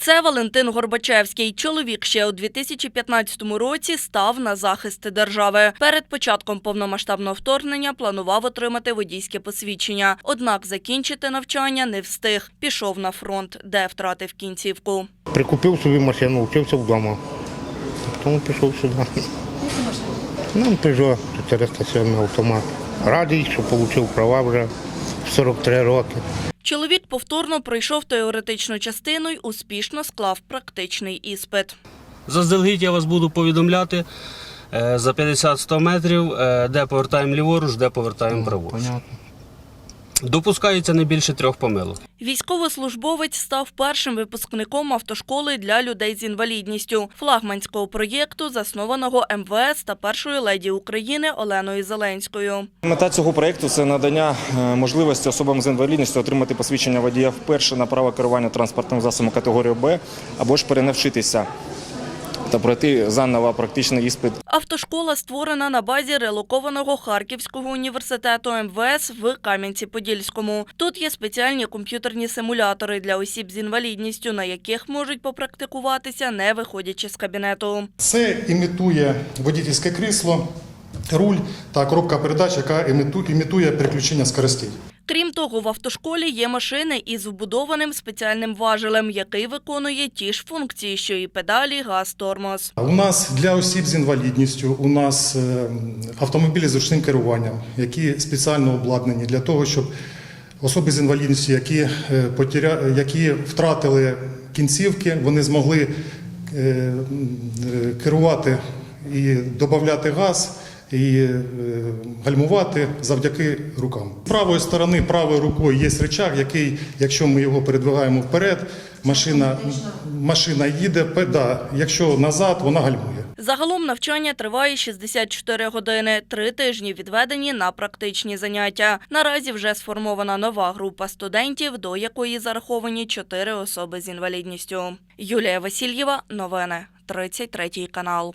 Це Валентин Горбачевський. Чоловік ще у 2015 році став на захист держави. Перед початком повномасштабного вторгнення планував отримати водійське посвідчення. Однак закінчити навчання не встиг. Пішов на фронт, де втратив кінцівку. Прикупив собі машину, вчився вдома. Тому пішов сюди. Нам Peugeot 407 автомат. Радий, що отримав права вже 43 роки. Чоловік повторно пройшов теоретичну частину й успішно склав практичний іспит. Заздалегідь я вас буду повідомляти е, за 50-100 метрів, е, де повертаємо ліворуч, де повертаємо праворуч. Понятно. Допускається не більше трьох помилок. Військовослужбовець став першим випускником автошколи для людей з інвалідністю, флагманського проєкту, заснованого МВС та першою леді України Оленою Зеленською. Мета цього проєкту це надання е, можливості особам з інвалідністю отримати посвідчення водія вперше на право керування транспортним засобом категорії Б або ж перенавчитися та пройти заново практичний іспит Автошкола створена на базі релокованого Харківського університету МВС в Кам'янці-Подільському. Тут є спеціальні комп'ютерні симулятори для осіб з інвалідністю, на яких можуть попрактикуватися, не виходячи з кабінету. Це імітує водительське крісло, руль та коробка передач, яка імітує переключення скоростей. Крім того, в автошколі є машини із вбудованим спеціальним важелем, який виконує ті ж функції, що і педалі, газ, тормоз. У нас для осіб з інвалідністю у нас е, автомобілі з ручним керуванням, які спеціально обладнані для того, щоб особи з інвалідністю, які, е, які втратили кінцівки, вони змогли е, керувати і додати газ. І е, гальмувати завдяки рукам. З правої сторони, правою рукою є рычаг, який, якщо ми його передвигаємо вперед, машина, машина їде, да, якщо назад, вона гальмує. Загалом навчання триває 64 години, три тижні відведені на практичні заняття. Наразі вже сформована нова група студентів, до якої зараховані чотири особи з інвалідністю. Юлія Васильєва, новини, 33 канал.